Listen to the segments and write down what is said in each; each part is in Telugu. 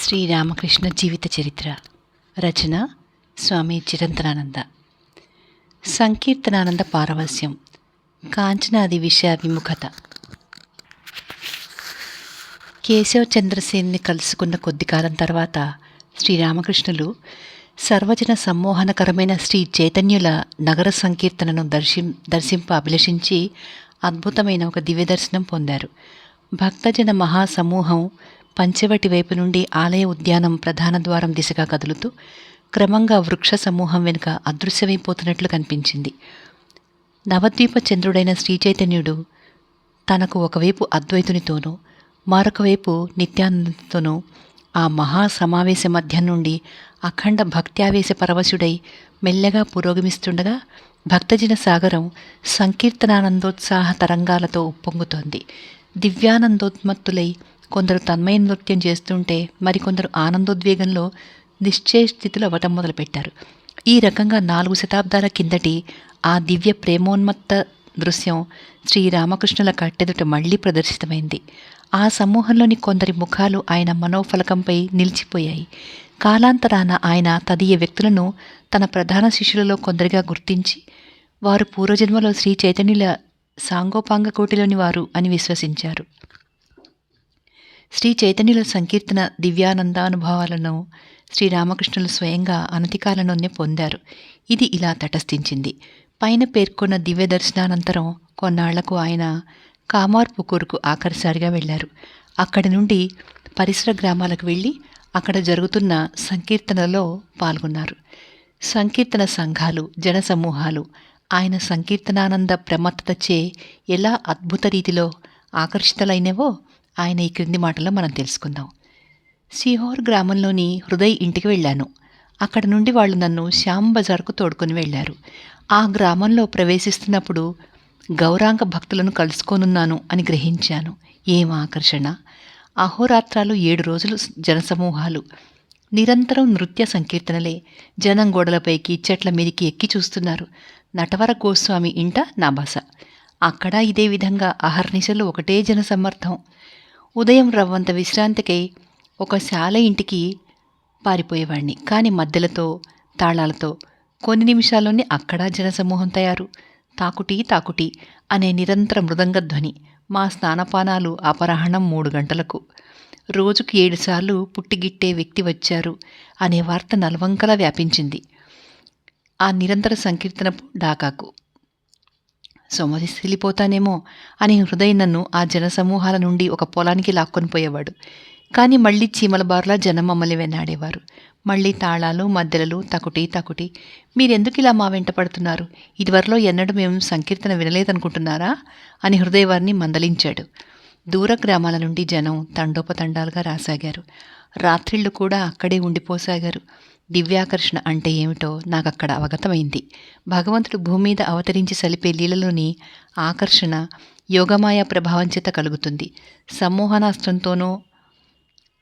శ్రీరామకృష్ణ జీవిత చరిత్ర. రచన స్వామి చిరంతనానంద సంకీర్తనానంద పారవస్యం కాంచనాది విషయ విముఖత కేశవ చంద్రసేన్ని కలుసుకున్న కొద్ది కాలం తర్వాత శ్రీరామకృష్ణులు సర్వజన సమ్మోహనకరమైన శ్రీ చైతన్యుల నగర సంకీర్తనను దర్శిం దర్శింప అభిలషించి అద్భుతమైన ఒక దివ్య దర్శనం పొందారు. భక్తజన మహాసమూహం పంచవటి వైపు నుండి ఆలయ ఉద్యానం ప్రధాన ద్వారం దిశగా కదులుతూ క్రమంగా వృక్ష సమూహం వెనుక అదృశ్యమైపోతున్నట్లు కనిపించింది. నవద్వీప చంద్రుడైన శ్రీచైతన్యుడు తనకు ఒకవైపు అద్వైతునితోనూ మరొక వైపు నిత్యానందతోనూ ఆ మహా సమావేశ మధ్య నుండి అఖండ భక్త్యావేశ పరవశుడై మెల్లగా పురోగమిస్తుండగా భక్తజన సాగరం సంకీర్తనానందోత్సాహ తరంగాలతో ఉప్పొంగుతోంది. దివ్యానందోత్మత్తులై కొందరు తన్మయ నృత్యం చేస్తుంటే మరికొందరు ఆనందోద్వేగంలో నిశ్చయ స్థితిలో అవ్వటం మొదలుపెట్టారు. ఈ రకంగా నాలుగు శతాబ్దాల కిందటి ఆ దివ్య ప్రేమోన్మత్త దృశ్యం శ్రీరామకృష్ణుల కట్టెదుట మళ్ళీ ప్రదర్శితమైంది. ఆ సమూహంలోని కొందరి ముఖాలు ఆయన మనోఫలకంపై నిలిచిపోయాయి. కాలాంతరాన ఆయన తదియ వ్యక్తులను తన ప్రధాన శిష్యులలో కొందరిగా గుర్తించి వారు పూర్వజన్మలో శ్రీ చైతన్యుల సాంగోపాంగ కోటిలోని వారు అని విశ్వసించారు. శ్రీ చైతన్యుల సంకీర్తన దివ్యానందానుభవాలను శ్రీరామకృష్ణులు స్వయంగా అనతికాలంలోనే పొందారు. ఇది ఇలా తటస్థించింది. పైన పేర్కొన్న దివ్య దర్శనానంతరం కొన్నాళ్ళకు ఆయన కామార్పుకూరుకు ఆఖరిసారిగా వెళ్ళారు అక్కడి నుండి పరిసర గ్రామాలకు వెళ్ళి అక్కడ జరుగుతున్న సంకీర్తనలో పాల్గొన్నారు. సంకీర్తన సంఘాలు జనసమూహాలు ఆయన సంకీర్తనానంద ప్రమత్తతచే ఎలా అద్భుత రీతిలో ఆకర్షితులైనవో ఆయన ఈ క్రింది మాటలో మనం తెలుసుకుందాం. సిహోర్ గ్రామంలోని హృదయ్ ఇంటికి వెళ్ళాను. అక్కడ నుండి వాళ్ళు నన్ను శ్యామ్ బజార్కు తోడుకొని వెళ్ళారు. ఆ గ్రామంలో ప్రవేశిస్తున్నప్పుడు గౌరాంగ భక్తులను కలుసుకోనున్నాను అని గ్రహించాను. ఏం ఆకర్షణ? అహోరాత్రాలు ఏడు రోజులు జనసమూహాలు. నిరంతరం నృత్య సంకీర్తనలే జనం గోడలపైకి చెట్ల మీదికి ఎక్కి చూస్తున్నారు. నటవర గోస్వామి ఇంట నా బస. అక్కడ ఇదే విధంగా అహర్నిశలు ఒకటే జనసమ్మర్థం ఉదయం రవ్వంత విశ్రాంతికై ఒక శాల ఇంటికి పారిపోయేవాడిని కానీ మధ్యలతో తాళాలతో కొన్ని నిమిషాల్లోనే అక్కడ జనసమూహం తయారు. తాకుటి తాకుటి అనే నిరంతర మృదంగ ధ్వని మా స్నానపానాలు అపరాహ్నం మూడు గంటలకు. రోజుకు ఏడుసార్లు పుట్టిగిట్టే వ్యక్తి వచ్చారు అనే వార్త నలవంకలా వ్యాపించింది. ఆ నిరంతర సంకీర్తనపు డాకాకు సొమసిల్లిపోతానేమో అని హృదయం నన్ను ఆ జనసమూహాల నుండి ఒక పొలానికి లాక్కొని పోయేవాడు. కానీ మళ్ళీ చీమల బారులా జనం మమ్మల్ని వెన్నాడేవారు. మళ్ళీ తాళాలు మద్దెలలు తకుటి తకుటి. మీరెందుకు ఇలా మా వెంట పడుతున్నారు? ఇదివరలో ఎన్నడూ మేము సంకీర్తన వినలేదనుకుంటున్నారా? అని హృదయవారిని మందలించాడు. దూర గ్రామాల నుండి జనం తండోపతండాలుగా రాసాగారు. రాత్రిళ్ళు కూడా అక్కడే ఉండిపోసాగారు. దివ్యాకర్షణ అంటే ఏమిటో నాకు అక్కడ అవగతమైంది. భగవంతుడు భూమి మీద అవతరించి సలిపే లీలలోని ఆకర్షణ యోగమాయ ప్రభావం చేత కలుగుతుంది. సమ్మోహనాస్త్రంతోనో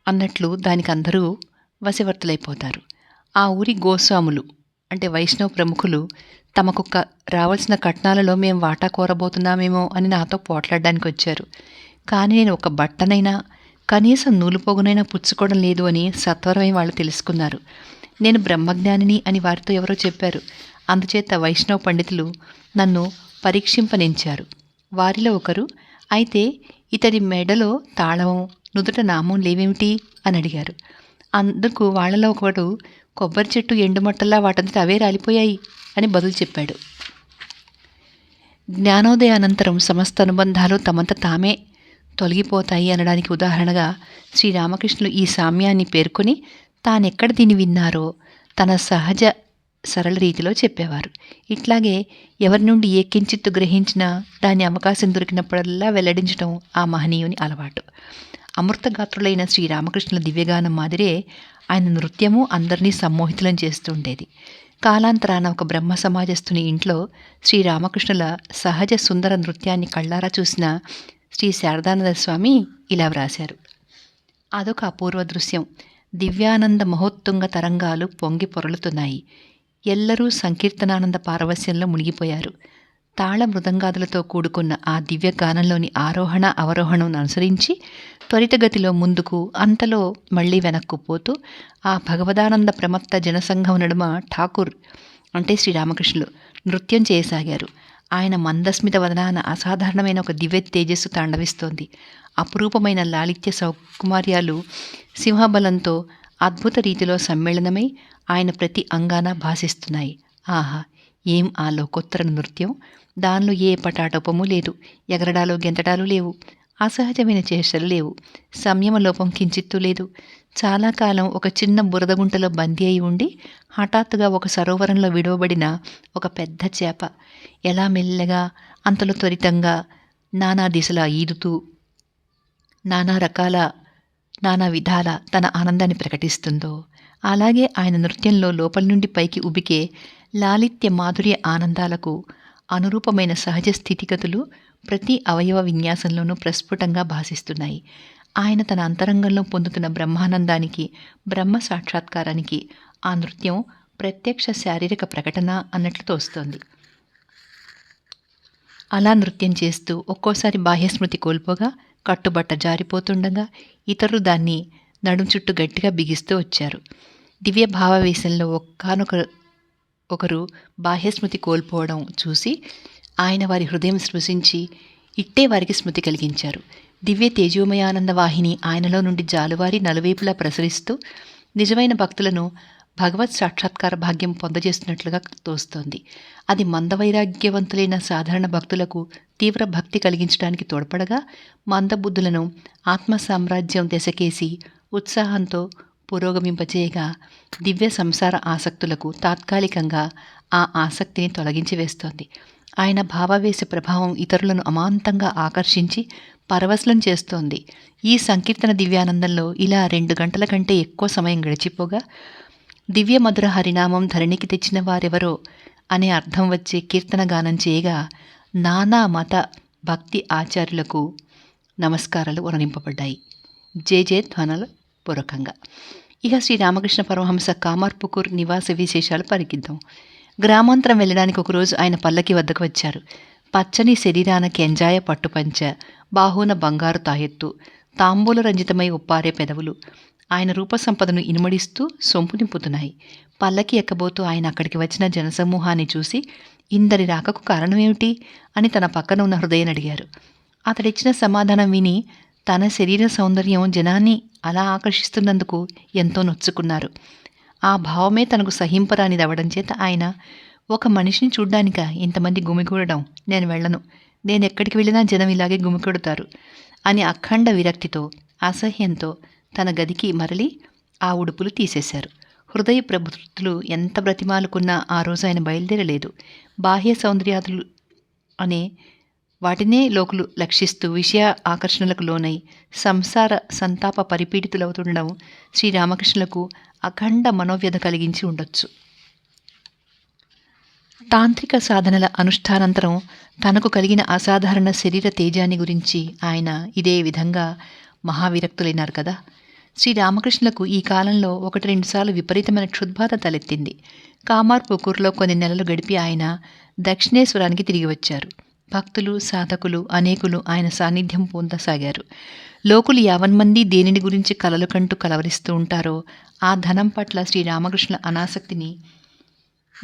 అన్నట్లు దానికి అందరూ వశవర్తులైపోతారు. ఆ ఊరి గోస్వాములు అంటే వైష్ణవ ప్రముఖులు తమకు క రావాల్సిన కట్నాలలో మేము వాటా కోరబోతున్నామేమో అని నాతో పోట్లాడడానికి వచ్చారు కానీ నేను ఒక బట్టనైనా కనీసం నూలు పొగునైనా పుచ్చుకోవడం లేదు అని సత్వరమై వాళ్ళు తెలుసుకున్నారు. నేను బ్రహ్మజ్ఞానిని అని వారితో ఎవరో చెప్పారు. అందుచేత వైష్ణవ పండితులు నన్ను పరీక్షింపనించారు. వారిలో ఒకరు అయితే ఇతడి మెడలో తాళం నుదుట నామం లేవేమిటి? అని అడిగారు. అందుకు వాళ్ళలో ఒకడు కొబ్బరి చెట్టు ఎండుమట్టల్లా వాటంతట అవే రాలిపోయాయి అని బదులు చెప్పాడు. జ్ఞానోదయానంతరం సమస్త అనుబంధాలు తమంత తామే. తొలగిపోతాయి అనడానికి ఉదాహరణగా శ్రీరామకృష్ణులు ఈ సామ్యాన్ని పేర్కొని తానెక్కడ దీన్ని విన్నారో తన సహజ సరళ రీతిలో చెప్పేవారు. ఇట్లాగే ఎవరి నుండి ఏ కించిత్తు గ్రహించినా దాని అవకాశం దొరికినప్పుడల్లా వెల్లడించడం ఆ మహనీయుని అలవాటు. అమృతగాత్రులైన శ్రీరామకృష్ణుల దివ్యగానం మాదిరే ఆయన నృత్యము అందరినీ సమ్మోహితులం చేస్తుండేది. కాలాంతరాన ఒక బ్రహ్మ సమాజస్థుని ఇంట్లో శ్రీరామకృష్ణుల సహజ సుందర నృత్యాన్ని కళ్ళారా చూసిన శ్రీ శారదానంద స్వామి ఇలా వ్రాశారు. అదొక అపూర్వ దృశ్యం. దివ్యానంద మహోత్తుంగ తరంగాలు పొంగి పొరలుతున్నాయి. ఎల్లరూ సంకీర్తనానంద పారవస్యంలో మునిగిపోయారు. తాళ మృదంగాదులతో కూడుకున్న ఆ దివ్య గానంలోని ఆరోహణ అవరోహణను అనుసరించి త్వరితగతిలో ముందుకు అంతలో మళ్ళీ వెనక్కు పోతూ ఆ భగవదానంద ప్రమత్త జనసంఘం నడుమ ఠాకూర్ అంటే శ్రీరామకృష్ణులు నృత్యం చేయసాగారు. ఆయన మందస్మిత వదనాన అసాధారణమైన ఒక దివ్య తేజస్సు తాండవిస్తోంది. అపురూపమైన లాలిత్య సౌకుమార్యాలు సింహబలంతో అద్భుత రీతిలో సమ్మేళనమై ఆయన ప్రతి అంగాన భాసిస్తున్నాయి. ఆహా ఏం ఆ లోకోత్తర నృత్యం? దానిలో ఏ పటాటోపము లేదు ఎగరడాలు గెంతడాలు లేవు అసహజమైన చేష్టలు లేవు సంయమ లోపం కించిత్తు లేదు. చాలా కాలం ఒక చిన్న బురదగుంటలో బందీ అయి ఉండి హఠాత్తుగా ఒక సరోవరంలో విడవబడిన ఒక పెద్ద చేప ఎలా మెల్లగా అంతలో త్వరితంగా నానా దిశలా ఈదుతూ నానా రకాల నానా విధాల తన ఆనందాన్ని ప్రకటిస్తుందో. అలాగే ఆయన నృత్యంలో లోపల నుండి పైకి ఉబికే లాలిత్య మాధుర్య ఆనందాలకు అనురూపమైన సహజ స్థితిగతులు ప్రతి అవయవ విన్యాసంలోనూ ప్రస్ఫుటంగా భాసిస్తున్నాయి. ఆయన తన అంతరంగంలో పొందుతున్న బ్రహ్మానందానికి బ్రహ్మ సాక్షాత్కారానికి ఆ నృత్యం ప్రత్యక్ష శారీరక ప్రకటన అన్నట్లు తోస్తోంది. అలా నృత్యం చేస్తూ ఒక్కోసారి బాహ్యస్మృతి కోల్పోగా కట్టుబట్ట జారిపోతుండగా ఇతరులు దాన్ని నడుం చుట్టూ గట్టిగా బిగిస్తూ వచ్చారు. దివ్య భావవేశంలో ఒక్కానొక ఒకరు బాహ్యస్మృతి కోల్పోవడం చూసి ఆయన వారి హృదయం స్పృశించి ఇట్టే వారికి స్మృతి కలిగించారు. దివ్య తేజోమయానంద వాహిని ఆయనలో నుండి జాలువారి నలువైపులా ప్రసరిస్తూ నిజమైన భక్తులను భగవత్ సాక్షాత్కార భాగ్యం పొందజేస్తున్నట్లుగా తోస్తోంది. అది మందవైరాగ్యవంతులైన సాధారణ భక్తులకు తీవ్ర భక్తి కలిగించడానికి తోడ్పడగా మందబుద్ధులను ఆత్మ సామ్రాజ్యం దశకేసి ఉత్సాహంతో పురోగమింపజేయగా దివ్య సంసార ఆసక్తులకు తాత్కాలికంగా ఆ ఆసక్తిని తొలగించి వేస్తోంది ఆయన భావావేశ ప్రభావం ఇతరులను అమాంతంగా ఆకర్షించి పరవశలం చేస్తోంది. ఈ సంకీర్తన దివ్యానందంలో ఇలా రెండు గంటల కంటే ఎక్కువ సమయం గడిచిపోగా దివ్య మధుర హరినామం ధరణికి తెచ్చిన వారెవరో అనే అర్థం వచ్చే కీర్తన గానం చేయగా నానా మత భక్తి ఆచార్యులకు నమస్కారాలు వరణింపబడ్డాయి జే జే ధ్వనుల పూర్వకంగా ఇక శ్రీ రామకృష్ణ పరమహంస కామార్పుకూర్ నివాస విశేషాలు పరికిద్దాం. గ్రామాంతరం వెళ్ళడానికి ఒకరోజు ఆయన పల్లకి వద్దకు వచ్చారు. పచ్చని శరీరాన కెంజాయ పట్టుపంచ బాహున బంగారు తాయెత్తు తాంబూల రంజితమై ఉప్పారే పెదవులు. ఆయన రూపసంపదను ఇనుమడిస్తూ సొంపు నింపుతున్నాయి. పల్లకి ఎక్కబోతూ ఆయన అక్కడికి వచ్చిన జనసమూహాన్ని చూసి ఇందరి రాకకు కారణమేమిటి అని తన పక్కన ఉన్న హృదయం అడిగారు. అతడిచ్చిన సమాధానం విని తన శరీర సౌందర్యం జనాన్ని అలా ఆకర్షిస్తున్నందుకు ఎంతో నొచ్చుకున్నారు. ఆ భావమే తనకు సహింపరానిదవడం చేత ఆయన ఒక మనిషిని చూడ్డానిక ఇంతమంది గుమికూడడం నేను వెళ్ళను. నేను ఎక్కడికి వెళ్ళినా జనం ఇలాగే గుమికొడతారు అని అఖండ విరక్తితో అసహ్యంతో తన గదికి మరలి ఆ ఉడుపులు తీసేశారు. హృదయ ప్రభుత్తులు ఎంత బ్రతిమాలుకున్నా ఆ రోజు ఆయన బయలుదేరలేదు. బాహ్య సౌందర్యాదులు అనే వాటినే లోకులు లక్షిస్తూ విషయ ఆకర్షణలకు లోనై సంసార సంతాప పరిపీడితులవుతుండడం శ్రీరామకృష్ణులకు అఖండ మనోవ్యధ కలిగించి ఉండొచ్చు. తాంత్రిక సాధనల అనుష్ఠానంతరం తనకు కలిగిన అసాధారణ శరీర తేజాన్ని గురించి ఆయన ఇదే విధంగా మహావిరక్తులైనారు కదా. శ్రీరామకృష్ణులకు ఈ కాలంలో ఒకటి రెండుసార్లు విపరీతమైన క్షుద్బాధ తలెత్తింది. కామార్ పుకూర్లో కొన్ని నెలలు గడిపి ఆయన దక్షిణేశ్వరానికి తిరిగి వచ్చారు. భక్తులు సాధకులు అనేకులు ఆయన సాన్నిధ్యం పొందసాగారు లోకులు యావన్మంది దేనిని గురించి కలలు కంటూ కలవరిస్తూ ఉంటారో ఆ ధనం పట్ల శ్రీరామకృష్ణుల అనాసక్తిని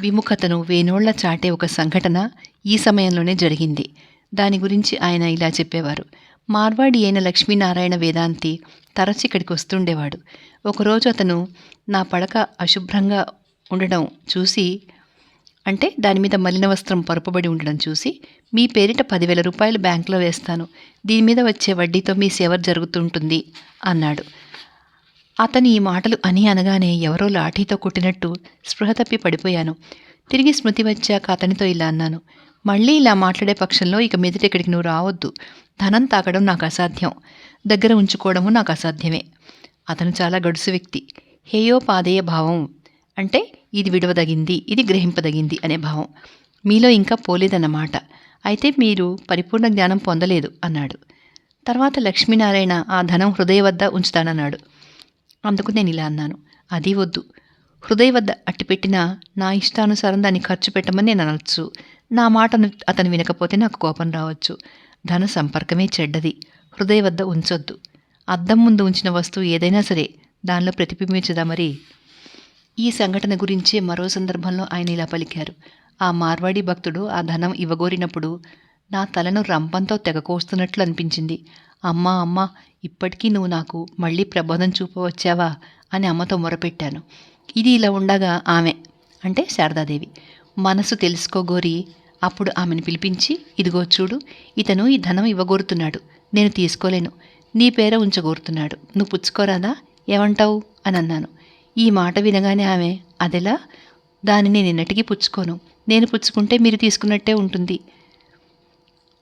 విముఖతను వేనోళ్ళ చాటే ఒక సంఘటన ఈ సమయంలోనే జరిగింది. దాని గురించి ఆయన ఇలా చెప్పేవారు. మార్వాడి అయిన లక్ష్మీనారాయణ వేదాంతి తరచి ఇక్కడికి వస్తుండేవాడు. ఒకరోజు అతను నా పడక అశుభ్రంగా ఉండడం చూసి అంటే దాని మీద మలిన వస్త్రం పరుపబడి ఉండడం చూసి మీ పేరిట పదివేల రూపాయలు బ్యాంకులో వేస్తాను. దీని మీద వచ్చే వడ్డీతో మీ సేవ జరుగుతుంటుంది అన్నాడు. అతని ఈ మాటలు అని అనగానే ఎవరో లాఠీతో కొట్టినట్టు స్పృహ తప్పి పడిపోయాను. తిరిగి స్మృతి వచ్చాక అతనితో ఇలా అన్నాను మళ్ళీ ఇలా మాట్లాడే పక్షంలో ఇక మీదట ఇక్కడికి నువ్వు రావద్దు. ధనం తాకడం నాకు అసాధ్యం. దగ్గర ఉంచుకోవడము నాకు అసాధ్యమే. అతను చాలా గడుసు వ్యక్తి. హేయోపాదేయ భావం అంటే ఇది విడవదగింది ఇది గ్రహింపదగింది అనే భావం. మీలో ఇంకా పోలేదన్నమాట. అయితే మీరు పరిపూర్ణ జ్ఞానం పొందలేదు అన్నాడు. తర్వాత లక్ష్మీనారాయణ ఆ ధనం హృదయ వద్ద ఉంచుతానన్నాడు. అందుకు నేను ఇలా అన్నాను. అది వద్దు. హృదయ వద్ద అట్టిపెట్టినా నా ఇష్టానుసారం దాన్ని ఖర్చు పెట్టమని నేను అనొచ్చు. నా మాటను అతను వినకపోతే నాకు కోపం రావచ్చు. ధన సంపర్కమే చెడ్డది. హృదయ వద్ద ఉంచొద్దు. అద్దం ముందు ఉంచిన వస్తువు ఏదైనా సరే దానిలో ప్రతిబింబించదా మరి? ఈ సంఘటన గురించే మరో సందర్భంలో ఆయన ఇలా పలికారు. ఆ మార్వాడి భక్తుడు ఆ ధనం ఇవ్వగోరినప్పుడు నా తలను రంపంతో తెగకోస్తున్నట్లు అనిపించింది. అమ్మా అమ్మా ఇప్పటికీ నువ్వు నాకు మళ్ళీ ప్రబోధం చూపవచ్చావా అని అమ్మతో మొరపెట్టాను. ఇది ఇలా ఉండగా ఆమె అంటే శారదాదేవి మనసు తెలుసుకోగోరి అప్పుడు ఆమెను పిలిపించి ఇదిగో చూడు ఇతను ఈ ధనం ఇవ్వగోరుతున్నాడు. నేను తీసుకోలేను. నీ పేర ఉంచగోరుతున్నాడు. నువ్వు పుచ్చుకోరాదా? ఏమంటావు? అని అన్నాను. ఈ మాట వినగానే ఆమె అదెలా? దానిని నిన్నటికీ పుచ్చుకోను. నేను పుచ్చుకుంటే మీరు తీసుకున్నట్టే ఉంటుంది.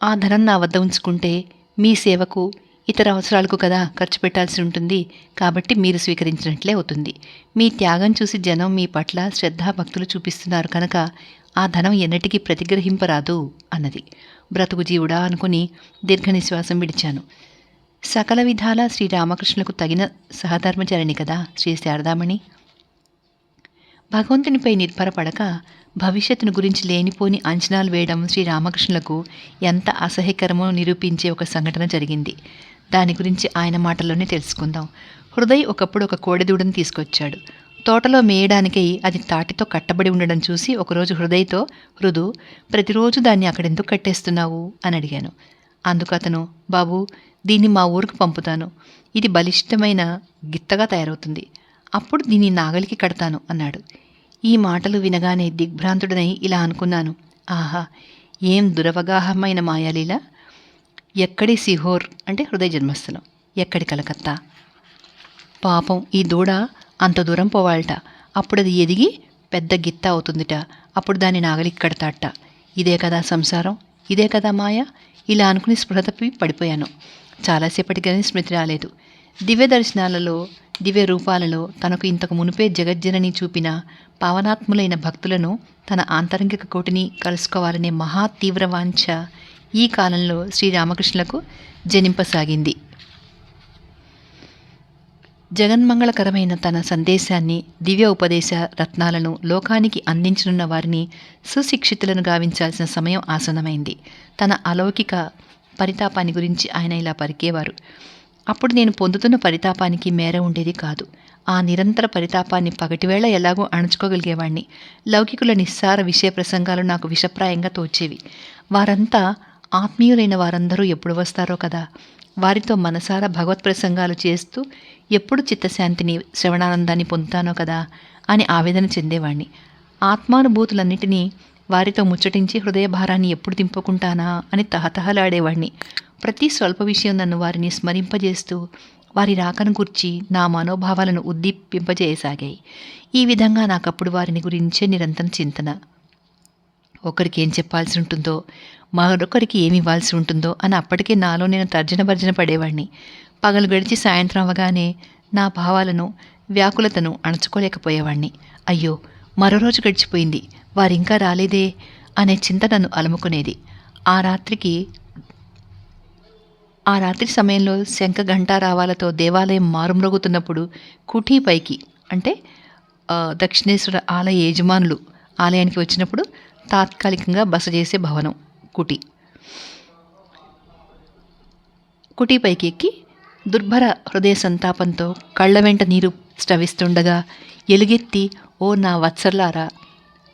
ఆ ధనం నా వద్ద ఉంచుకుంటే మీ సేవకు ఇతర అవసరాలకు కదా ఖర్చు పెట్టాల్సి ఉంటుంది. కాబట్టి మీరు స్వీకరించినట్లే అవుతుంది. మీ త్యాగం చూసి జనం మీ పట్ల శ్రద్ధాభక్తులు చూపిస్తున్నారు కనుక ఆ ధనం ఎన్నటికీ ప్రతిగ్రహింపరాదు అన్నది. బ్రతుకు జీవుడా అనుకుని దీర్ఘనిశ్వాసం విడిచాను. సకల విధాల శ్రీరామకృష్ణులకు తగిన సహధర్మచరణి కదా శ్రీ శారదామణి. భగవంతునిపై నిర్భరపడక భవిష్యత్తును గురించి లేనిపోని అంచనాలు వేయడం శ్రీరామకృష్ణులకు ఎంత అసహ్యకరమో నిరూపించే ఒక సంఘటన జరిగింది. దాని గురించి ఆయన మాటల్లోనే తెలుసుకుందాం. హృదయ్ ఒకప్పుడు ఒక కోడెదూడని తీసుకొచ్చాడు. తోటలో మేయడానికై అది తాటితో కట్టబడి ఉండడం చూసి ఒకరోజు హృదయ్తో హృదు ప్రతిరోజు దాన్ని అక్కడెందుకు కట్టేస్తున్నావు? అని అడిగాను. అందుకు అతను బాబు దీన్ని మా ఊరికి పంపుతాను. ఇది బలిష్టమైన గిత్తగా తయారవుతుంది. అప్పుడు దీన్ని నాగలికి కడతాను అన్నాడు. ఈ మాటలు వినగానే దిగ్భ్రాంతుడనై ఇలా అనుకున్నాను. ఆహా ఏం దురవగాహమైన మాయాలీలా! ఎక్కడి సిహోర్ అంటే హృదయ జన్మస్థలం? ఎక్కడి కలకత్తా? పాపం ఈ దూడ అంత దూరం పోవాలట. అప్పుడు అది ఎదిగి పెద్ద గిత్త అవుతుందిట. అప్పుడు దాన్ని నాగలికి కడతాట. ఇదే కదా సంసారం? ఇదే కదా మాయ? ఇలా అనుకుని స్పృహ తప్పి పడిపోయాను. చాలాసేపటికి కానీ స్మృతి రాలేదు. దివ్య దర్శనాలలో దివ్య రూపాలలో తనకు ఇంతకు మునుపే జగజ్జనని చూపిన పావనాత్ములైన భక్తులను తన ఆంతరంగిక కోటిని కలుసుకోవాలనే మహా తీవ్ర వాంఛ ఈ కాలంలో శ్రీరామకృష్ణులకు జనింపసాగింది. జగన్మంగళకరమైన తన సందేశాన్ని దివ్య ఉపదేశ రత్నాలను లోకానికి అందించనున్న వారిని సుశిక్షితులను గావించాల్సిన సమయం ఆసన్నమైంది. తన అలౌకిక పరితాపాన్ని గురించి ఆయన ఇలా పరికేవారు అప్పుడు నేను పొందుతున్న పరితాపానికి మేర ఉండేది కాదు. ఆ నిరంతర పరితాపాన్ని పగటివేళ ఎలాగో అణుచుకోగలిగేవాణ్ణి. లౌకికుల నిస్సార విషయ ప్రసంగాలు నాకు విషప్రాయంగా తోచేవి. వారంతా ఆత్మీయులైన వారందరూ ఎప్పుడు వస్తారో కదా? వారితో మనసారా భగవత్ ప్రసంగాలు చేస్తూ ఎప్పుడు చిత్తశాంతిని శ్రవణానందాన్ని పొందుతానో కదా? అని ఆవేదన చెందేవాణ్ణి. ఆత్మానుభూతులన్నిటినీ వారితో ముచ్చటించి హృదయ భారాన్ని ఎప్పుడు దింపుకుంటానా అని తహతహలాడేవాణ్ణి. ప్రతి స్వల్ప విషయం నన్ను వారిని స్మరింపజేస్తూ వారి రాకను గుర్చి నా మనోభావాలను ఉద్దీపింపజేయసాగాయి ఈ విధంగా నాకప్పుడు వారిని గురించే నిరంతరం చింతన. ఒకరికి ఏం చెప్పాల్సి ఉంటుందో మరొకరికి ఏమి ఇవ్వాల్సి ఉంటుందో అని అప్పటికే నాలో నేను తర్జన భర్జన పడేవాడిని పగలు గడిచి సాయంత్రం అవగానే నా భావాలను వ్యాకులతను అణచుకోలేకపోయేవాడిని అయ్యో మరో రోజు గడిచిపోయింది. వారింకా రాలేదే అనే చింత నన్ను అలుముకునేది. ఆ రాత్రికి ఆ రాత్రి సమయంలో శంఖ ఘంటారావాలతో దేవాలయం మారుమ్రోగుతున్నప్పుడు కుటీపైకి అంటే దక్షిణేశ్వర ఆలయ యజమానులు ఆలయానికి వచ్చినప్పుడు తాత్కాలికంగా బస చేసే భవనం. కుటి. కుటీపైకి ఎక్కి దుర్భర హృదయ సంతాపంతో కళ్ళ వెంట నీరు స్రవిస్తుండగా ఎలుగెత్తి ఓ నా వత్సర్లారా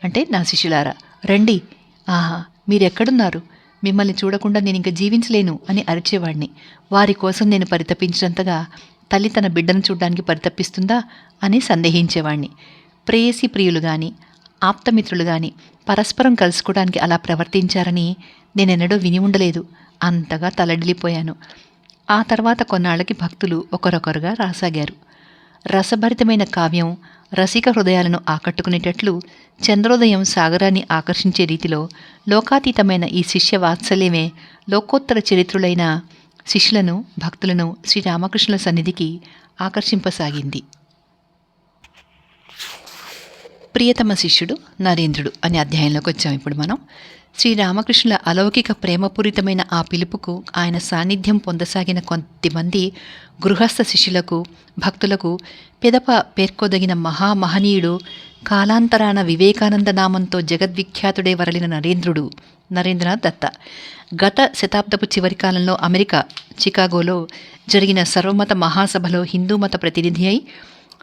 అంటే నా శిష్యులారా రండి. ఆహా మీరెక్కడున్నారు? మిమ్మల్ని చూడకుండా నేను ఇంక జీవించలేను అని అరిచేవాడిని వారి కోసం నేను పరితపించినంతగా తల్లి తన బిడ్డను చూడడానికి పరితపిస్తుందా? అని సందేహించేవాణ్ణి. ప్రేయసి ప్రియులు కానీ ఆప్తమిత్రులు కానీ పరస్పరం కలుసుకోవడానికి అలా ప్రవర్తించారని నేనెన్నడూ విని ఉండలేదు. అంతగా తలడిల్లిపోయాను. ఆ తర్వాత కొన్నాళ్ళకి భక్తులు ఒకరొకరుగా రాసాగారు. రసభరితమైన కావ్యం రసిక హృదయాలను ఆకట్టుకునేటట్లు చంద్రోదయం సాగరాన్ని ఆకర్షించే రీతిలో లోకాతీతమైన ఈ శిష్య వాత్సల్యమే లోకోత్తర చరిత్రులైన శిష్యులను భక్తులను శ్రీరామకృష్ణుల సన్నిధికి ఆకర్షింపసాగింది. ప్రియతమ శిష్యుడు నరేంద్రుడు అనే అధ్యాయంలోకి వచ్చాం ఇప్పుడు మనం. శ్రీరామకృష్ణుల అలౌకిక ప్రేమపూరితమైన ఆ పిలుపుకు ఆయన సాన్నిధ్యం పొందసాగిన కొంతమంది గృహస్థ శిష్యులకు భక్తులకు పెదప పేర్కొదగిన మహామహనీయుడు కాలాంతరాన వివేకానంద నామంతో జగద్విఖ్యాతుడే వరలిన నరేంద్రుడు నరేంద్రనాథ్ దత్త. గత శతాబ్దపు చివరి కాలంలో అమెరికా చికాగోలో జరిగిన సర్వమత మహాసభలో హిందూ మత ప్రతినిధి అయి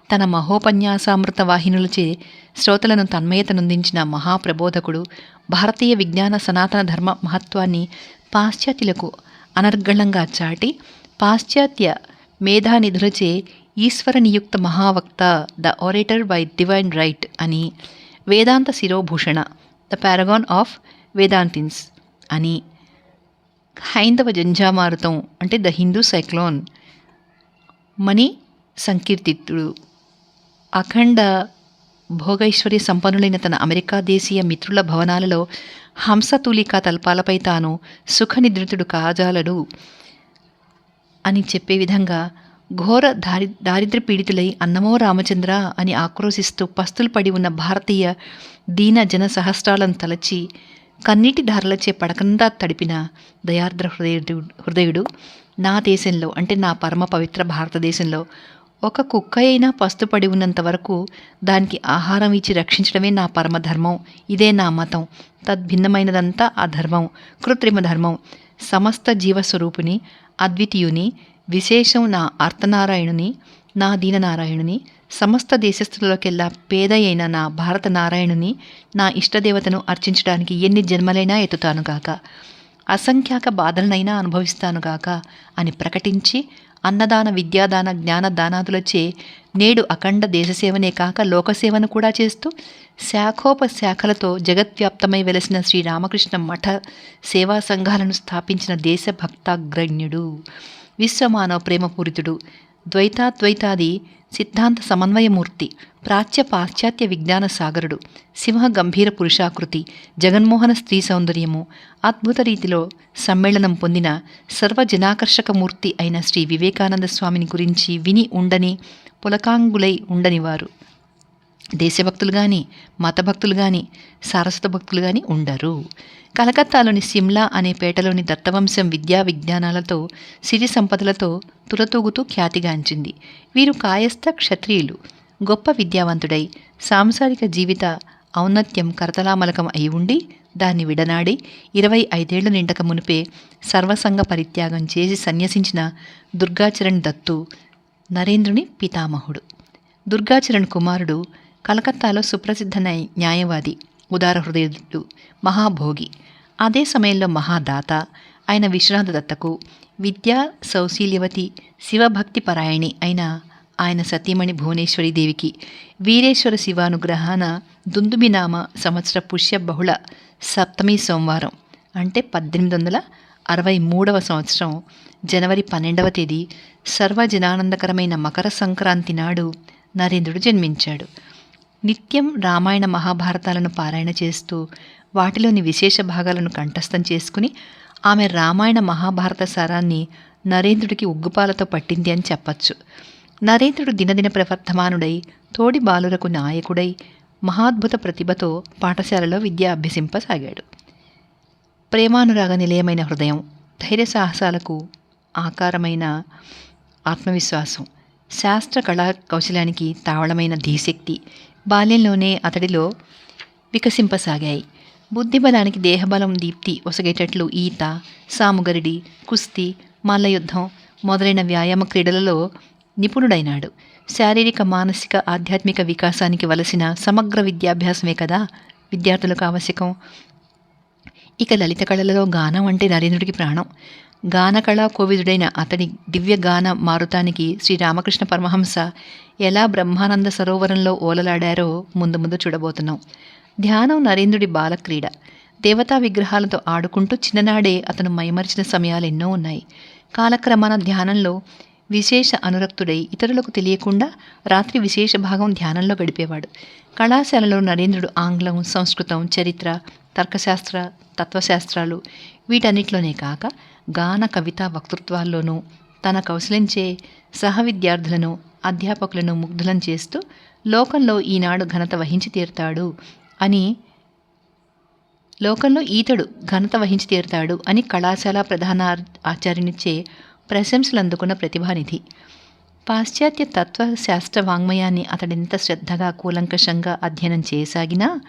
తన మహోపన్యాసామృత వాహినులచే శ్రోతలను తన్మయతనుందించిన మహాప్రబోధకుడు భారతీయ విజ్ఞాన సనాతన ధర్మ మహత్వాన్ని పాశ్చాత్యులకు అనర్గళంగా చాటి పాశ్చాత్య మేధానిధులచే ఈశ్వర నియుక్త మహావక్త the orator by divine right అని వేదాంత శిరోభూషణ ద పారగాన్ ఆఫ్ వేదాంతిన్స్ అని హైందవ జంజామారుతం అంటే ద హిందూ సైక్లోన్ మణి సంకీర్తితుడు అఖండ భోగైశ్వర్య సంపన్నులైన తన అమెరికా దేశీయ మిత్రుల భవనాలలో హంసతూలికా తల్పాలపై తాను సుఖనిద్రితుడు కాజాలడు అని చెప్పే విధంగా ఘోర దారి దారిద్ర్య పీడితులై అన్నమో రామచంద్ర అని ఆక్రోశిస్తూ పస్తులు పడి ఉన్న భారతీయ దీన జన సహస్రాలను తలచి కన్నీటి ధారలచే పడకందా తడిపిన దయార్ద్ర హృదయుడు హృదయుడు నా దేశంలో అంటే నా పరమ పవిత్ర భారతదేశంలో ఒక కుక్క అయినా పస్తుపడి ఉన్నంత వరకు దానికి ఆహారం ఇచ్చి రక్షించడమే నా పరమధర్మం. ఇదే నా మతం. తద్భిన్నమైనదంతా ఆ ధర్మం. కృత్రిమ ధర్మం. సమస్త జీవస్వరూపుని అద్వితీయుని విశేషం నా అర్థనారాయణుని నా దీననారాయణుని సమస్త దేశస్థులకెల్లా పేద అయిన నా భారత నారాయణుని నా ఇష్టదేవతను అర్చించడానికి ఎన్ని జన్మలైనా ఎత్తుతానుగాక. అసంఖ్యాక బాధలనైనా అనుభవిస్తానుగాక అని ప్రకటించి అన్నదాన విద్యాదాన జ్ఞానదానాదులచే నేడు అఖండ దేశసేవనే కాక లోకసేవను కూడా చేస్తూ శాఖోపశాఖలతో జగద్వ్యాప్తమై వెలసిన శ్రీరామకృష్ణ మఠ సేవా సంఘాలను స్థాపించిన దేశభక్తాగ్రణ్యుడు విశ్వమానవ ప్రేమపూరితుడు ద్వైతాద్వైతాది సిద్ధాంత సమన్వయమూర్తి ప్రాచ్య పాశ్చాత్య విజ్ఞాన సాగరుడు సింహ గంభీర పురుషాకృతి జగన్మోహన స్త్రీ సౌందర్యము అద్భుత రీతిలో సమ్మేళనం పొందిన సర్వజనాకర్షక మూర్తి అయిన శ్రీ వివేకానంద స్వామిని గురించి విని ఉండని పులకాంగులై ఉండనివారు. దేశభక్తులు కానీ మతభక్తులు కానీ సారస్వత భక్తులు కానీ ఉండరు. కలకత్తాలోని సిమ్లా అనే పేటలోని దత్తవంశం విద్యా విజ్ఞానాలతో సిరి సంపదలతో తులతూగుతూ ఖ్యాతిగాంచింది. వీరు కాయస్థ క్షత్రియులు. గొప్ప విద్యావంతుడై సాంసారిక జీవిత ఔన్నత్యం కరతలామలకం అయి ఉండి దాన్ని విడనాడి ఇరవై ఐదేళ్ళు నిండక మునిపే సర్వసంగ పరిత్యాగం చేసి సన్యసించిన దుర్గాచరణ్ దత్తు నరేంద్రుని పితామహుడు. దుర్గాచరణ్ కుమారుడు కలకత్తాలో సుప్రసిద్ధ న్యాయవాది ఉదార హృదయుడు మహాభోగి. అదే సమయంలో మహాదాత అయిన విశ్రాంత దత్తకు విద్యా సౌశీల్యవతి శివభక్తి పరాయణి అయిన ఆయన సతీమణి భువనేశ్వరి దేవికి. వీరేశ్వర శివానుగ్రహాన దుందుబినామ సంవత్సర పుష్య బహుళ సప్తమి సోమవారం అంటే పద్దెనిమిది వందల అరవై మూడవ సంవత్సరం జనవరి పన్నెండవ తేదీ సర్వజనానందకరమైన మకర సంక్రాంతి నాడు నరేంద్రుడు జన్మించాడు. నిత్యం రామాయణ మహాభారతాలను పారాయణ చేస్తూ వాటిలోని విశేష భాగాలను కంఠస్థం చేసుకుని ఆమె రామాయణ మహాభారత సారాన్ని నరేంద్రుడికి ఉగ్గుపాలతో పట్టింది అని చెప్పచ్చు. నరేంద్రుడు దినదిన ప్రవర్ధమానుడై తోడి బాలులకు నాయకుడై మహాద్భుత ప్రతిభతో పాఠశాలలో విద్య అభ్యసింపసాగాడు. ప్రేమానురాగ నిలయమైన హృదయం ధైర్య సాహసాలకు ఆకారమైన ఆత్మవిశ్వాసం శాస్త్ర కళా కౌశలానికి తావళమైన ధీశక్తి బాల్యంలోనే అతడిలో వికసింపసాగాయి. బుద్ధిబలానికి దేహబలం దీప్తి ఒసగేటట్లు ఈత సాముగరిడి కుస్తీ మల్లయుద్ధం మొదలైన వ్యాయామ క్రీడలలో నిపుణుడైనాడు. శారీరక మానసిక ఆధ్యాత్మిక వికాసానికి వలసిన సమగ్ర విద్యాభ్యాసమే కదా విద్యార్థులకు ఆవశ్యకం. ఇక లలిత కళలలో గానం అంటే నరేంద్రుడికి ప్రాణం. గానకళా కోవిదుడైన అతడి దివ్య గాన మారుతానికి శ్రీరామకృష్ణ పరమహంస ఎలా బ్రహ్మానంద సరోవరంలో ఓలలాడారో ముందు ముందు చూడబోతున్నాం. ధ్యానం నరేంద్రుడి బాలక్రీడ దేవతా విగ్రహాలతో ఆడుకుంటూ చిన్ననాడే అతను మైమరిచిన సమయాలు ఎన్నో ఉన్నాయి. కాలక్రమాన ధ్యానంలో విశేష అనురక్తుడై ఇతరులకు తెలియకుండా రాత్రి విశేష భాగం ధ్యానంలో గడిపేవాడు. కళాశాలలో నరేంద్రుడు ఆంగ్లం సంస్కృతం చరిత్ర తర్కశాస్త్ర తత్వశాస్త్రాలు వీటన్నిటిలోనే కాక గాన కవిత వక్తృత్వాల్లోనూ తన కౌశలించే సహ విద్యార్థులను అధ్యాపకులను ముగ్ధులను చేస్తూ లోకంలో ఈనాడు ఘనత వహించి తీరుతాడు అని లోకంలో ఈతడు ఘనత వహించి తీరుతాడు అని కళాశాల ప్రధాన ఆచార్యునిచ్చే ప్రశంసలు అందుకున్న ప్రతిభానిధి. పాశ్చాత్య తత్వశాస్త్ర వాంగ్మయాన్ని అతడెంత శ్రద్ధగా కూలంకషంగా అధ్యయనం చేయసాగినా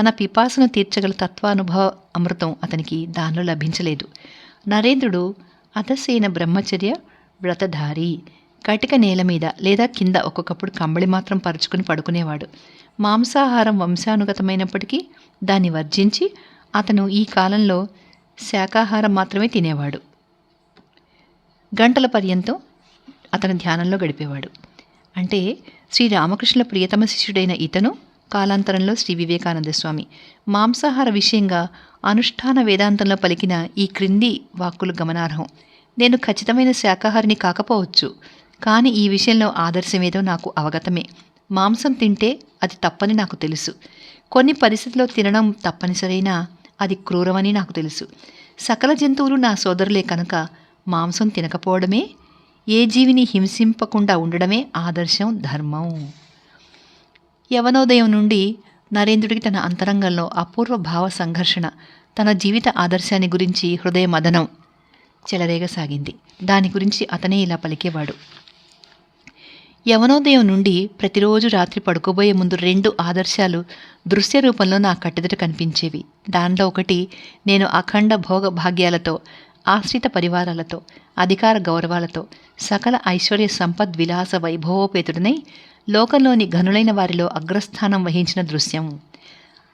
తన పిపాసను తీర్చగల తత్వానుభవ అమృతం అతనికి దానిలో లభించలేదు. నరేంద్రుడు అతసేన బ్రహ్మచర్య వ్రతధారి కటిక నేల మీద లేదా కింద ఒక్కొక్కప్పుడు కంబళి మాత్రం పరుచుకుని పడుకునేవాడు. మాంసాహారం వంశానుగతమైనప్పటికీ దాన్ని వర్జించి అతను ఈ కాలంలో శాకాహారం మాత్రమే తినేవాడు. గంటల పర్యంతం అతను ధ్యానంలో గడిపేవాడు. అంటే శ్రీ రామకృష్ణుల ప్రియతమ శిష్యుడైన ఇతను కాలాంతరంలో శ్రీ వివేకానంద స్వామి. మాంసాహార విషయంగా అనుష్ఠాన వేదాంతంలో పలికిన ఈ క్రింది వాక్కులు గమనార్హం. నేను ఖచ్చితమైన శాకాహారిని కాకపోవచ్చు కానీ ఈ విషయంలో ఆదర్శమేదో నాకు అవగతమే. మాంసం తింటే అది తప్పని నాకు తెలుసు. కొన్ని పరిస్థితుల్లో తినడం తప్పనిసరైనా అది క్రూరమని నాకు తెలుసు. సకల జంతువులు నా సోదరులే కనుక మాంసం తినకపోవడమే ఏ జీవిని హింసింపకుండా ఉండడమే ఆదర్శం ధర్మం. యవనోదయం నుండి నరేంద్రుడికి తన అంతరంగంలో అపూర్వ భావ సంఘర్షణ తన జీవిత ఆదర్శాన్ని గురించి హృదయ మదనం చెలరేగసాగింది దాని గురించి అతనే ఇలా పలికేవాడు. యవనోదయం నుండి ప్రతిరోజు రాత్రి పడుకోబోయే ముందు రెండు ఆదర్శాలు దృశ్య రూపంలో నా కట్టెదుట కనిపించేవి. దానిలో ఒకటి నేను అఖండ భోగ భాగ్యాలతో ఆశ్రిత పరివారాలతో అధికార గౌరవాలతో సకల ఐశ్వర్య సంపద్ విలాస వైభవోపేతుడినై లోకంలోని ఘనులైన వారిలో అగ్రస్థానం వహించిన దృశ్యం.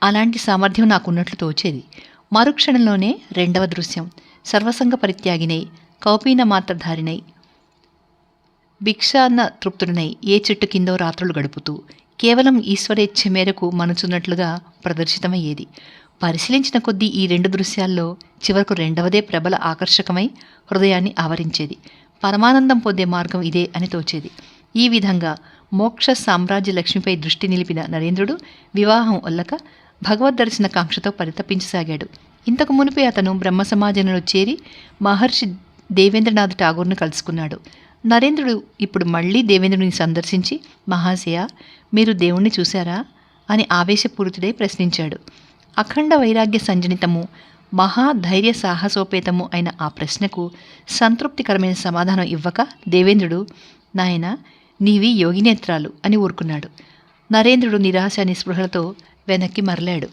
అలాంటి సామర్థ్యం నాకున్నట్లు తోచేది. మరుక్షణంలోనే రెండవ దృశ్యం. సర్వసంగ పరిత్యాగినై కౌపీన మాత్రధారినై భిక్షాన్న తృప్తుడినై ఏ చెట్టు కిందో రాత్రులు గడుపుతూ కేవలం ఈశ్వరేచ్ఛ మేరకు మనుచున్నట్లుగా ప్రదర్శితమయ్యేది. పరిశీలించిన కొద్దీ ఈ రెండు దృశ్యాల్లో చివరకు రెండవదే ప్రబల ఆకర్షకమై హృదయాన్ని ఆవరించేది. పరమానందం పొందే మార్గం ఇదే అని తోచేది. ఈ విధంగా మోక్ష సామ్రాజ్య లక్ష్మిపై దృష్టి నిలిపిన నరేంద్రుడు వివాహం వల్లక భగవద్దర్శన కాంక్షతో పరితపించసాగాడు. ఇంతకు మునిపే అతను బ్రహ్మ సమాజంలో చేరి మహర్షి దేవేంద్రనాథ్ ఠాగూర్ను కలుసుకున్నాడు. నరేంద్రుడు ఇప్పుడు మళ్ళీ దేవేంద్రుడిని సందర్శించి మహాశయ మీరు దేవుణ్ణి చూశారా? అని ఆవేశపూరితుడై ప్రశ్నించాడు. అఖండ వైరాగ్య సంజనితము మహాధైర్య సాహసోపేతము అయిన ఆ ప్రశ్నకు సంతృప్తికరమైన సమాధానం ఇవ్వక దేవేంద్రుడు నాయన నీవి యోగినేత్రాలు అని ఊరుకున్నాడు. నరేంద్రుడు నిరాశ నిస్పృహలతో వెనక్కి మరలాడు.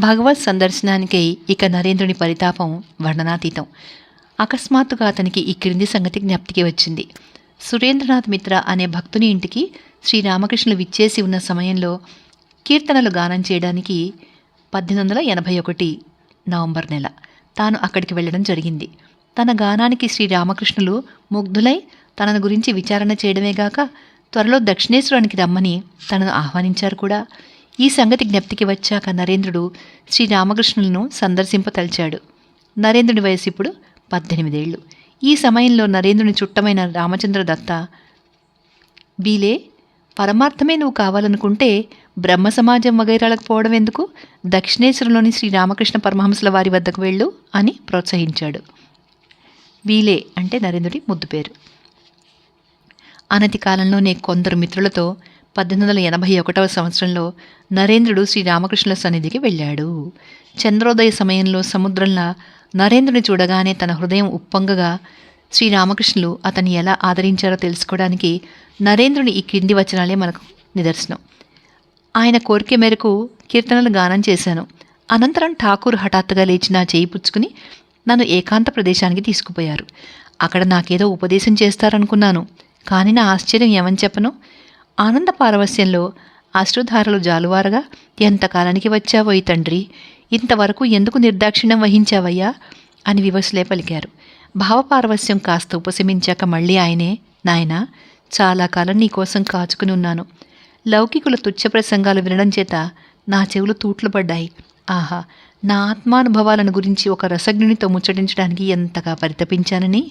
భగవత్ సందర్శనానికై ఇక నరేంద్రుని పరితాపం వర్ణనాతీతం. అకస్మాత్తుగా అతనికి ఈ క్రింది సంగతి జ్ఞప్తికి వచ్చింది. సురేంద్రనాథ్ మిత్ర అనే భక్తుని ఇంటికి శ్రీరామకృష్ణులు విచ్చేసి ఉన్న సమయంలో కీర్తనలు గానం చేయడానికి పద్దెనిమిది వందల ఎనభై ఒకటి నవంబర్ నెల. తాను అక్కడికి వెళ్ళడం జరిగింది. తన గానానికి శ్రీరామకృష్ణులు ముగ్ధులై తనను గురించి విచారణ చేయడమేగాక త్వరలో దక్షిణేశ్వరానికి రమ్మని తనను ఆహ్వానించారు కూడా. ఈ సంగతి జ్ఞప్తికి వచ్చాక నరేంద్రుడు శ్రీరామకృష్ణులను సందర్శింపతలిచాడు నరేంద్రుని వయసు ఇప్పుడు పద్దెనిమిదేళ్ళు ఈ సమయంలో నరేంద్రుని చుట్టమైన రామచంద్ర దత్త బీలే పరమార్థమే నువ్వు కావాలనుకుంటే బ్రహ్మ సమాజం వగైరాలకు పోవడం ఎందుకు? దక్షిణేశ్వరంలోని శ్రీ రామకృష్ణ వారి వద్దకు వెళ్ళు అని ప్రోత్సహించాడు. వీలే అంటే నరేంద్రుడి ముద్దు పేరు. అనతి కాలంలోనే కొందరు మిత్రులతో పద్దెనిమిది వందల ఎనభై ఒకటవ సంవత్సరంలో నరేంద్రుడు శ్రీ రామకృష్ణుల సన్నిధికి వెళ్ళాడు. చంద్రోదయ సమయంలో సముద్రంలా నరేంద్రుని చూడగానే తన హృదయం ఉప్పొంగగా శ్రీరామకృష్ణులు అతన్ని ఎలా ఆదరించారో తెలుసుకోవడానికి నరేంద్రుని ఈ క్రింది వచనాలే మనకు నిదర్శనం. ఆయన కోరిక మేరకు కీర్తనలు గానం చేశాను. అనంతరం ఠాకూర్ హఠాత్తుగా లేచి నా చేయి పుచ్చుకుని నన్ను ఏకాంత ప్రదేశానికి తీసుకుపోయారు. అక్కడ నాకేదో ఉపదేశం చేస్తారనుకున్నాను. కానీ నా ఆశ్చర్యం ఏమని చెప్పను? ఆనంద పారవస్యంలో అశ్రుధారలు జాలువారగా ఎంతకాలానికి వచ్చావో ఈ తండ్రి? ఇంతవరకు ఎందుకు నిర్దాక్షిణ్యం వహించావయ్యా? అని వివసులే పలికారు. భావపారవస్యం కాస్త ఉపశమించాక మళ్ళీ ఆయనే నాయనా చాలా కాలం నీకోసం కాచుకుని ఉన్నాను. లౌకికుల తుచ్చ ప్రసంగాలు వినడం చేత నా చెవులు తూట్లు పడ్డాయి. ఆహా నా ఆత్మానుభవాలను గురించి ఒక రసజ్ఞునితో ముచ్చటించడానికి ఎంతగా పరితపించానని?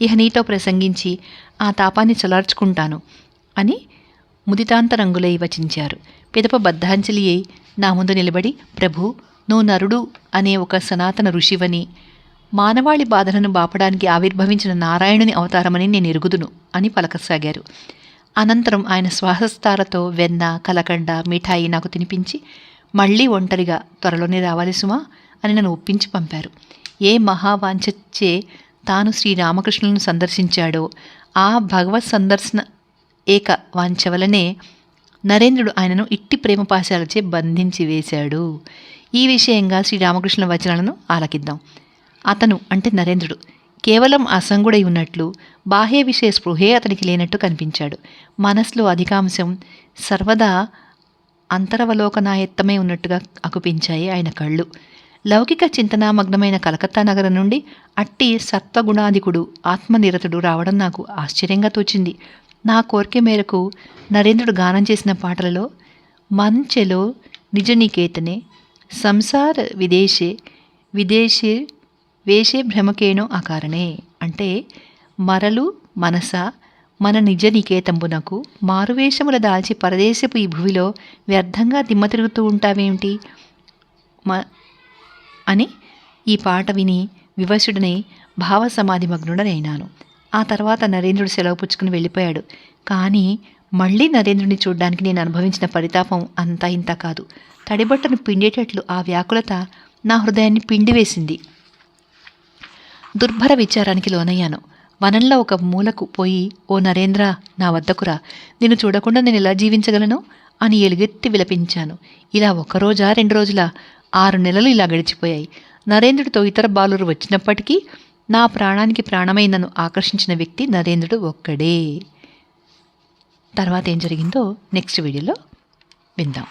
ఇహ నీతో ప్రసంగించి ఆ తాపాన్ని చలార్చుకుంటాను అని ముదితాంత రంగులై వచించారు. పిదప బద్ధాంజలి అయి నా ముందు నిలబడి ప్రభు నువ్వు నరుడు అనే ఒక సనాతన ఋషివని మానవాళి బాధలను బాపడానికి ఆవిర్భవించిన నారాయణుని అవతారమని నేను ఎరుగుదును అని పలకసాగారు. అనంతరం ఆయన శ్వాసస్థారతో వెన్న కలకండ మిఠాయి నాకు తినిపించి మళ్ళీ ఒంటరిగా త్వరలోనే రావాలి సుమా అని నన్ను ఒప్పించి పంపారు. ఏ మహావాంఛచ్చే తాను శ్రీరామకృష్ణులను సందర్శించాడో ఆ భగవత్ సందర్శన ఏక వాంఛ వలనే నరేంద్రుడు ఆయనను ఇట్టి ప్రేమ పాశాలచే బంధించి వేశాడు. ఈ విషయంగా శ్రీరామకృష్ణుల వచనాలను ఆలకిద్దాం. అతను అంటే నరేంద్రుడు. కేవలం అసంగుడై ఉన్నట్లు బాహ్య విషయ స్పృహే అతనికి లేనట్టు కనిపించాడు. మనసులో అధికాంశం సర్వదా అంతరవలోకనాయత్తమై ఉన్నట్టుగా అకుపించాయి ఆయన కళ్ళు. లౌకిక చింతనామగ్నమైన కలకత్తా నగరం నుండి అట్టి సత్వగుణాధికుడు ఆత్మనిరతుడు రావడం నాకు ఆశ్చర్యంగా తోచింది. నా కోరిక మేరకు నరేంద్రుడు గానం చేసిన పాటలలో మంచెలో నిజనికేతనే సంసార విదేశే విదేశీ వేషే భ్రమకేనో ఆకారణే అంటే మరలు మనస మన నిజ నికేతంబునకు మారువేషముల దాల్చి పరదేశపు ఈ భువిలో వ్యర్థంగా దిమ్మ తిరుగుతూ ఉంటావేమిటి? మ అని ఈ పాట విని వివశుడని భావ సమాధిమగ్నుడనైనాను ఆ తర్వాత నరేంద్రుడు సెలవు పుచ్చుకుని వెళ్ళిపోయాడు. కానీ మళ్ళీ నరేంద్రుడిని చూడ్డానికి నేను అనుభవించిన పరితాపం అంతా ఇంత కాదు. తడిబట్టను పిండేటట్లు ఆ వ్యాకులత నా హృదయాన్ని పిండివేసింది. దుర్భర విచారానికి లోనయ్యాను. వనంలో ఒక మూలకు పోయి ఓ నరేంద్ర నా వద్దకురా నిన్ను చూడకుండా నేను ఎలా జీవించగలను? అని ఎలుగెత్తి విలపించాను. ఇలా ఒక రోజా రెండు రోజుల? ఆరు నెలలు ఇలా గడిచిపోయాయి. నరేంద్రుడితో ఇతర బాలురు వచ్చినప్పటికీ నా ప్రాణానికి ప్రాణమై నన్ను ఆకర్షించిన వ్యక్తి నరేంద్రుడు ఒక్కడే. తర్వాత ఏం జరిగిందో నెక్స్ట్ వీడియోలో విందాం.